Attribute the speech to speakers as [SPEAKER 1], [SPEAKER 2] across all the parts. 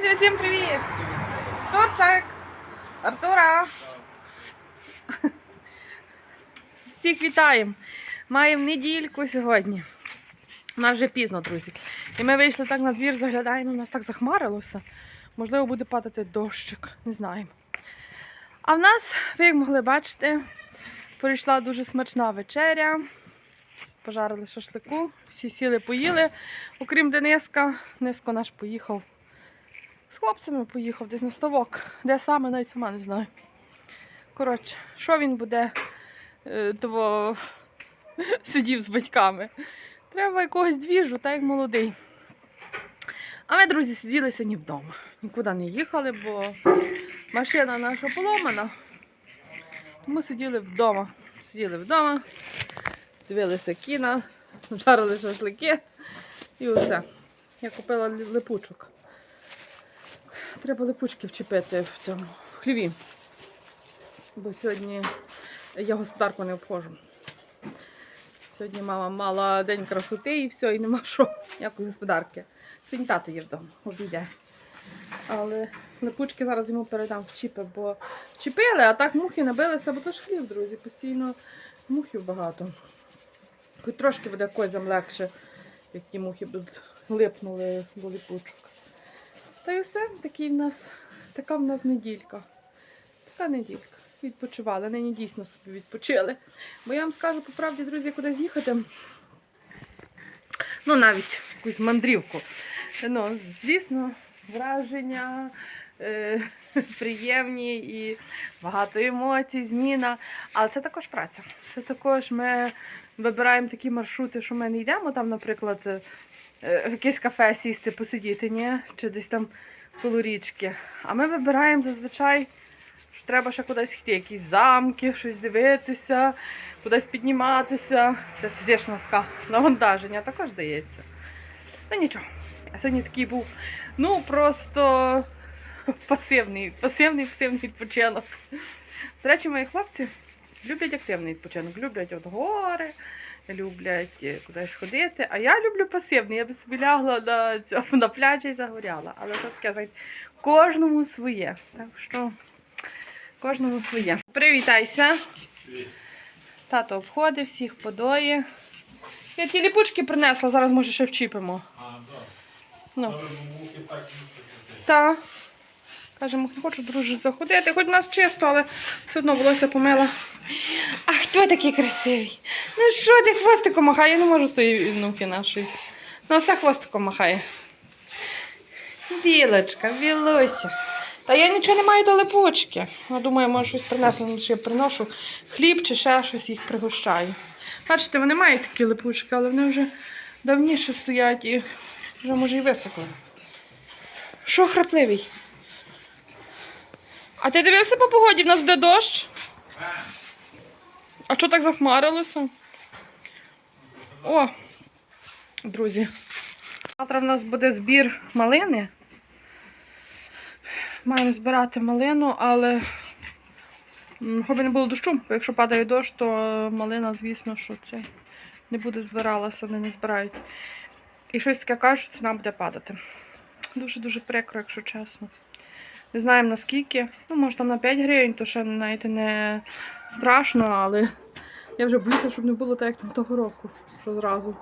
[SPEAKER 1] Друзі, всім привіт! Турчик! Артура! Всіх вітаємо! Маємо недільку сьогодні. У нас вже пізно, друзі. І ми вийшли так на двір, заглядаємо, у нас так захмарилося. Можливо, буде падати дощик, не знаємо. А в нас, ви як могли бачити, прийшла дуже смачна вечеря. Пожарили шашлику, всі сіли, поїли, окрім Дениска. Дениско наш поїхав хлопцями поїхав десь на ставок. Де саме, навіть сама не знаю. Коротше, що він буде е, того сидів з батьками. Треба якогось двіжу, так як молодий. А ми, друзі, сиділи сьогодні вдома. Нікуди не їхали, бо машина наша поломана. Ми сиділи вдома. Сиділи вдома, дивилися кіно, жарили шашлики і все. Я купила липучок. Треба липучки вчепити в цьому в хліві. Бо сьогодні я господарку не обходжу. Сьогодні мама мала день красоти і все, і нема що, ніякої господарки. Сьогодні тато є вдома, обійде. Але липучки зараз йому передам в чіпи, бо вчепили, а так мухи набилися, бо то ж хлів, друзі, постійно мухів багато. Хоч трошки буде козям легше, як ті мухи липнули до липучок. Та й все, такий в нас, така в нас неділька. Така неділька. Відпочивали. Нині дійсно собі відпочили. Бо я вам скажу по правді, друзі, кудись їхати. Ну, навіть якусь мандрівку. Ну, звісно, враження е, приємні і багато емоцій, зміна. Але це також праця. Це також ми вибираємо такі маршрути, що ми не йдемо там, наприклад, в якесь кафе сісти, посидіти, ні? чи десь там коло річки. А ми вибираємо зазвичай, що треба ще кудись йти, якісь замки, щось дивитися, кудись підніматися. Це фізичне таке навантаження також дається. Ну нічого. А сьогодні такий був, ну просто пасивний, пасивний, пасивний відпочинок. До речі, мої хлопці люблять активний відпочинок, люблять от гори, люблять е, кудись ходити. А я люблю пасивний. Я би собі лягла на, цьому, на пляжі і загоряла. Але то таке, знаєте, кожному своє. Так що кожному своє. Привітайся. Тато обходить, всіх подоє. Я ті ліпучки принесла, зараз може ще вчіпимо.
[SPEAKER 2] А.
[SPEAKER 1] Ну.
[SPEAKER 2] Так хочуть.
[SPEAKER 1] Та. Кажемо, не хочу, друже, заходити. Хоч у нас чисто, але все одно волосся помила. А хто такий красивий? Ну що ти хвостиком махає? Я не можу з тої внуки нашої. Ну, все хвостиком махає. Білочка, білося. Та я нічого не маю до липучки. Я думаю, може щось принесли, ну, що я приношу хліб чи ще щось їх пригощаю. Бачите, вони мають такі липучки, але вони вже давніше стоять і вже може і висохли. Що храпливий? А ти дивився по погоді? В нас буде дощ? А що так захмарилося? О, друзі. Завтра в нас буде збір малини. Маємо збирати малину, але хоч не було дощу, бо якщо падає дощ, то малина, звісно, що це не буде збиралася, вони не збирають. І щось таке кажуть, ціна буде падати. Дуже-дуже прикро, якщо чесно. Не знаємо наскільки. Ну, може там на 5 гривень, то ще навіть не страшно, але я вже боюся, щоб не було так, як там того року, що зразу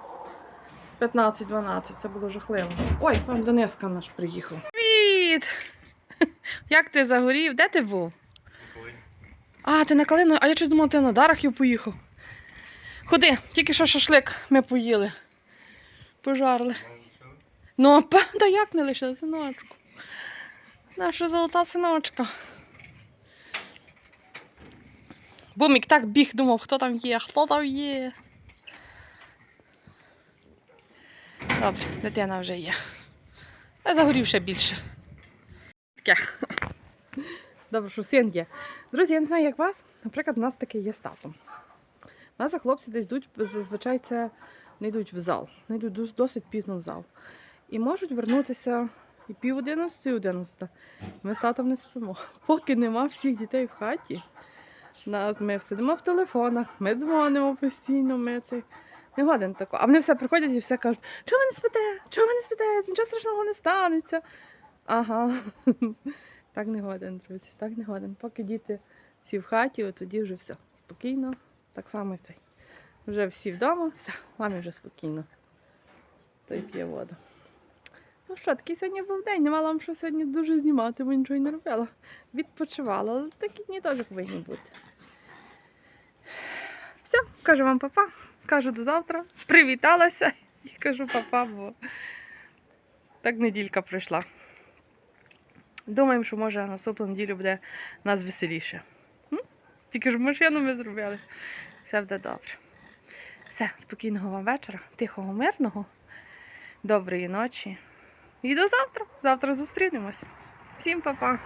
[SPEAKER 1] 15-12, це було жахливо. Ой, пан Дениска наш приїхав. Привіт! Як ти загорів? Де ти був? А, ти на калину, а я щось думала, ти на Дарахів поїхав. Ходи, тільки що шашлик ми поїли. Пожарили. Ну, певно, як не лише синочку. Наша золота синочка. Бумік так біг, думав, хто там є, хто там є. Добре, дитина вже є. Я загорів ще більше. Таке. Добре, що син є. Друзі, я не знаю, як вас. Наприклад, у нас таке є з татом. У нас хлопці десь йдуть, зазвичай це не йдуть в зал. Не йдуть досить пізно в зал. І можуть вернутися і пів одинадцяти, і одинадцята. Ми з татом не спимо. Поки нема всіх дітей в хаті. Нас, ми сидимо в телефонах, ми дзвонимо постійно, ми це. Не годин такого. А вони все приходять і все кажуть, чого ви не спите? Чого ви не спите? Нічого страшного не станеться. Ага. Так не годен, друзі, так не годен. Поки діти всі в хаті, от тоді вже все. Спокійно. Так само і цей. Вже всі вдома, все, мамі вже спокійно. Той п'є воду. Ну що, такий сьогодні був день. Не мала вам що сьогодні дуже знімати, бо нічого не робила. Відпочивала, але такі дні теж повинні бути. Все, кажу вам папа. Кажу до завтра. Привіталася і кажу папа, бо так неділька пройшла. Думаємо, що може наступну неділю буде нас веселіше. Тільки ж машину ми зробили. Все буде добре. Все, спокійного вам вечора, тихого, мирного, доброї ночі. І до завтра. Завтра зустрінемось. Всім па-па.